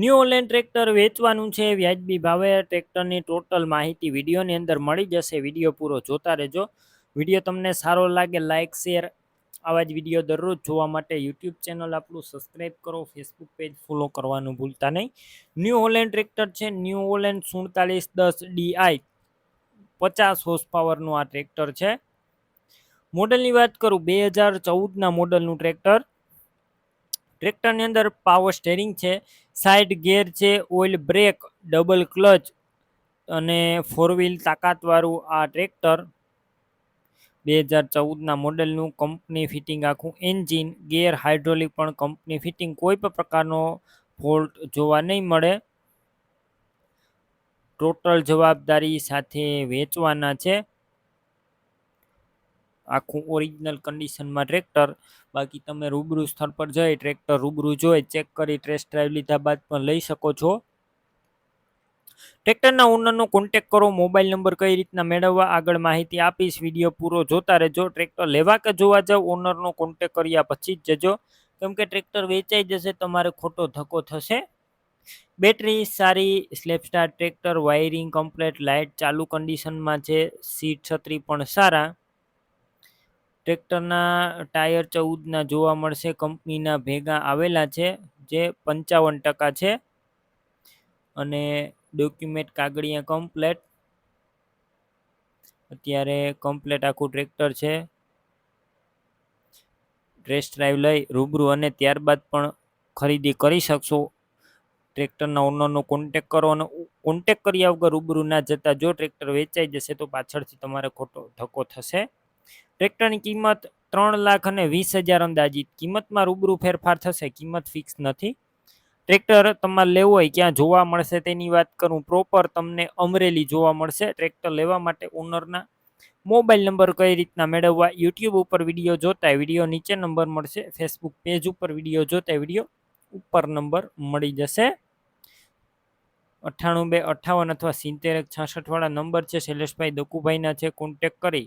New Holland tractor વેચવાનું છે, વ્યાજબી ભાવે ટ્રેક્ટરની ટોટલ માહિતી વિડીયોની અંદર મળી જશે. વીડિયો પૂરો જોતા રહેજો. વીડિયો તમને સારો લાગે લાઇક શેર આવા જ વીડિયો દરરોજ જોવા માટે યુટ્યુબ ચેનલ આપણું સબસ્ક્રાઈબ કરો ફેસબુક પેજ ફોલો કરવાનું ભૂલતા નહીં. ન્યૂ ઓલેન્ડ ટ્રેક્ટર છે ન્યૂ ઓલેન્ડ સુડતાલીસ દસ ડીઆઈ પચાસ હોર્સ પાવરનું આ ટ્રેક્ટર છે. મોડલની વાત કરું, બે હજાર ચૌદના મોડલનું ટ્રેક્ટર ટ્રેક્ટરની અંદર પાવર સ્ટેરિંગ છે સાઇડ ગેર છે ઓઇલ બ્રેક ડબલ ક્લચ અને ફોર વ્હીલ તાકાતવાળું આ ટ્રેક્ટર બે હજાર ચૌદના મોડેલનું કંપની ફિટિંગ આખું એન્જિન ગેર હાઇડ્રોલિક પણ કંપની ફિટિંગ કોઈ પણ પ્રકારનો ફોલ્ટ જોવા નહીં મળે. ટોટલ જવાબદારી સાથે વેચવાના છે. આખું ઓરિજિનલ કન્ડિશનમાં ટ્રેક્ટર બાકી તમે રૂબરૂ સ્થળ પર જઈ ટ્રેક્ટર રૂબરૂ જોઈ ચેક કરી ટેસ્ટ ડ્રાઈવ લીધા બાદ પણ લઈ શકો છો. ટ્રેક્ટરના ઓનરનો કોન્ટેક કરો મોબાઈલ નંબર કઈ રીતના મેળવવા આગળ માહિતી આપીશ વીડિયો પૂરો જોતા રહેજો. ટ્રેક્ટર લેવા કે જોવા જાવ ઓનરનો કોન્ટેક કર્યા પછી જ જજો. કેમ કે ટ્રેક્ટર વેચાઈ જશે, તમારે ખોટો ધક્કો થશે. બેટરી સારી સ્લેપસ્ટાર ટ્રેક્ટર વાયરિંગ કમ્પ્લેટ લાઇટ ચાલુ કન્ડિશનમાં છે સીટ છત્રી પણ સારા. ટ્રેક્ટરના ટાયર ચૌદના જોવા મળશે. કંપનીના ભેગા આવેલા છે, જે પંચાવન ટકા છે. અને ડોક્યુમેન્ટ કાગળિયા કમ્પ્લેટ. અત્યારે કમ્પ્લેટ આખું ટ્રેક્ટર છે. ટેસ્ટ ડ્રાઈવ લઈ રૂબરૂ અને ત્યારબાદ પણ ખરીદી કરી શકશો. ટ્રેક્ટરના ઓનરનો કોન્ટેક કરો અને કોન્ટેક કર્યા વગર રૂબરૂ ના જતા જો ટ્રેક્ટર વેચાઈ જશે તો પાછળથી તમારે ખોટો ધક્કો થશે. ટ્રેક્ટરની કિંમત ત્રણ લાખ અને વીસ હજાર અંદાજિત. કિંમતમાં રૂબરૂ ફેરફાર થશે, કિંમત ફિક્સ નથી. ટ્રેક્ટર તમારે લેવું હોય ક્યાં જોવા મળશે તેની વાત કરું. પ્રોપર તમને અમરેલી જોવા મળશે, ટ્રેક્ટર લેવા માટે ઓનરના મોબાઈલ નંબર કઈ રીતના મેળવવા, યુટ્યુબ ઉપર વીડિયો જોતા વીડિયો નીચે નંબર મળશે ફેસબુક પેજ ઉપર વીડિયો જોતા વીડિયો ઉપર નંબર મળી જશે. અઠ્ઠાણું બે અઠ્ઠાવન અથવા સિત્તેર છાસઠવાળા નંબર છે, શૈલેષભાઈ દકુભાઈના છે કોન્ટેક કરી